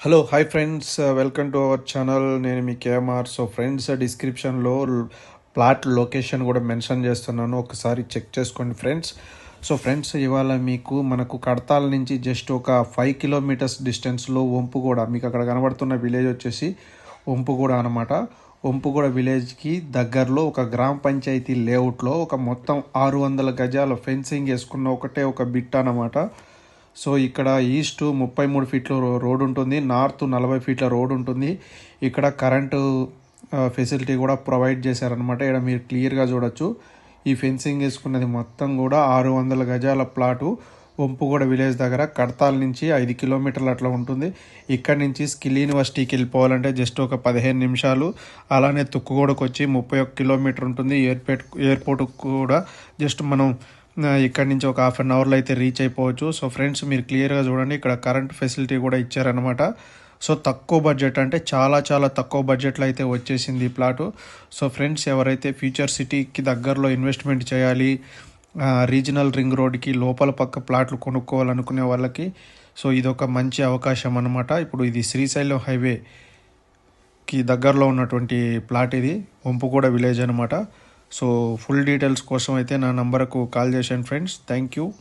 Hello hi friends welcome to our channel నేను మీ KMR so friends డిస్క్రిప్షన్లో plot location కూడా మెన్షన్ చేస్తున్నాను. ఒకసారి చెక్ చేసుకోండి ఫ్రెండ్స్ సో ఫ్రెండ్స్ ఇవాళ మీకు మనకు కడతాల నుంచి జస్ట్ ఒక ఫైవ్ కిలోమీటర్స్ డిస్టెన్స్లో ఒంపుగూడ మీకు అక్కడ కనబడుతున్న విలేజ్ వచ్చేసి ఒంపుగూడ అనమాట ఒంపుగూడ విలేజ్కి దగ్గరలో ఒక గ్రామ పంచాయతీ లేఅవుట్లో ఒక మొత్తం ఆరు వందల గజాల ఫెన్సింగ్ వేసుకున్న ఒకటే ఒక బిట్ అనమాట సో ఇక్కడ ఈస్ట్ ముప్పై మూడు ఫీట్ల రో- రోడ్ ఉంటుంది నార్త్ నలభై ఫీట్ల రోడ్ ఉంటుంది. ఇక్కడ కరెంటు ఫెసిలిటీ కూడా ప్రొవైడ్ చేశారనమాట ఇక్కడ మీరు క్లియర్గా చూడొచ్చు. ఈ ఫెన్సింగ్ వేసుకున్నది మొత్తం కూడా ఆరు వందల గజాల ప్లాటు. వంపుగూడ విలేజ్ దగ్గర కడతాల నుంచి ఐదు కిలోమీటర్లు అట్లా ఉంటుంది. ఇక్కడ నుంచి స్కిల్ యూనివర్సిటీకి వెళ్ళిపోవాలంటే జస్ట్ ఒక పదిహేను నిమిషాలు. అలానే తుక్కుగూడకు వచ్చి ముప్పై ఒక్క కిలోమీటర్ ఉంటుంది. ఎయిర్పోర్ట్ ఎయిర్పోర్ట్ కూడా జస్ట్ మనం ఇక్కడ నుంచి ఒక హాఫ్ అన్ అవర్లో అయితే రీచ్ అయిపోవచ్చు. సో ఫ్రెండ్స్ మీరు క్లియర్గా చూడండి ఇక్కడ కరెంట్ ఫెసిలిటీ కూడా ఇచ్చారనమాట సో తక్కువ బడ్జెట్ అంటే చాలా చాలా తక్కువ బడ్జెట్లో అయితే వచ్చేసింది ఈ ప్లాటు సో ఫ్రెండ్స్ ఎవరైతే ఫ్యూచర్ సిటీకి దగ్గరలో ఇన్వెస్ట్మెంట్ చేయాలి రీజనల్ రింగ్ రోడ్కి లోపల పక్క ప్లాట్లు కొనుక్కోవాలనుకునే వాళ్ళకి సో ఇది ఒక మంచి అవకాశం అనమాట ఇప్పుడు ఇది శ్రీశైలం హైవేకి దగ్గరలో ఉన్నటువంటి ప్లాట్ ఇది వంపుగూడ విలేజ్ అనమాట సో ఫుల్ డీటెయిల్స్ కోసం అయితే నా నంబర్కు కాల్ చేశాను ఫ్రెండ్స్. Thank you.